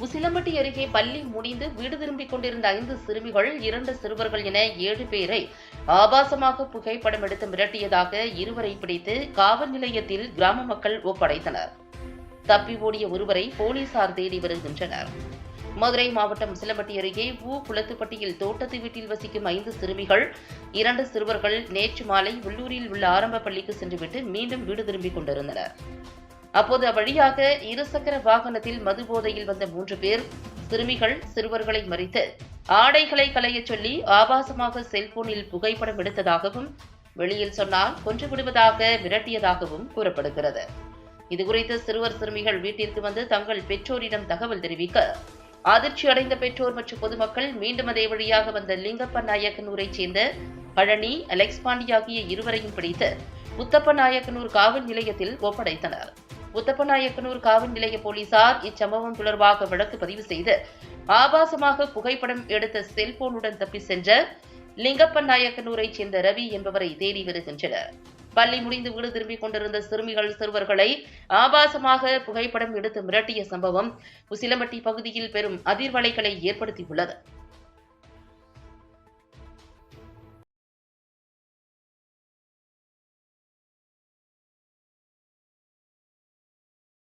உசிலம்பட்டி அருகே பள்ளி முடிந்து வீடு திரும்பிக் கொண்டிருந்த ஐந்து சிறுமிகள் இரண்டு சிறுவர்கள் என ஏழு பேரை ஆபாசமாக புகைப்படம் எடுத்து மிரட்டியதாக இருவரை பிடித்து காவல் நிலையத்தில் கிராம மக்கள் ஒப்படைத்தனர். தப்பி ஓடிய ஒருவரை போலீசார் தேடி வருகின்றனர். மதுரை மாவட்டம் சிலம்பட்டி அருகே ஊ குளத்துப்பட்டியில் தோட்டத்து வீட்டில் வசிக்கும் ஐந்து சிறுமிகள் இரண்டு சிறுவர்கள் நேற்று மாலை உள்ளூரில் உள்ள ஆரம்ப பள்ளிக்கு சென்றுவிட்டு மீண்டும் வீடு திரும்பிக் கொண்டிருந்தனர். அப்போது அவ்வழியாக இருசக்கர வாகனத்தில் மது போதையில் வந்த மூன்று பேர் சிறுமிகள் சிறுவர்களை மறித்து ஆடைகளை களையச் சொல்லி ஆபாசமாக செல்போனில் புகைப்படம் எடுத்ததாகவும் வெளியில் சொன்னால் கொன்று விடுவதாக மிரட்டியதாகவும் கூறப்படுகிறது. இதுகுறித்து சிறுவர் சிறுமிகள் வீட்டிற்கு வந்து தங்கள் பெற்றோரிடம் தகவல் தெரிவிக்க அதிர்ச்சி அடைந்த பெற்றோர் மற்றும் பொதுமக்கள் மீண்டும் அதே வழியாக வந்த லிங்கப்ப நாயக்கனூரைச் சேர்ந்த பழனி அலெக்ஸ் பாண்டி ஆகிய இருவரையும் பிடித்து முத்தப்ப நாயக்கனூர் காவல் நிலையத்தில் ஒப்படைத்தனர். உத்தப்பநாயக்கனூர் காவல் நிலைய போலீசார் இச்சம்பவம் தொடர்பாக வழக்கு பதிவு செய்து ஆபாசமாக புகைப்படம் எடுத்த செல்போனுடன் தப்பி சென்ற லிங்கப்பன் நாயக்கனூரைச் சேர்ந்த ரவி என்பவரை தேடி வருகின்றனர். பள்ளி முடிந்து வீடு திரும்பிக் கொண்டிருந்த சிறுமிகள் சிறுவர்களை ஆபாசமாக புகைப்படம் எடுத்து மிரட்டிய சம்பவம் உசிலம்பட்டி பகுதியில் பெரும் அதிர்வலைகளை ஏற்படுத்தியுள்ளது.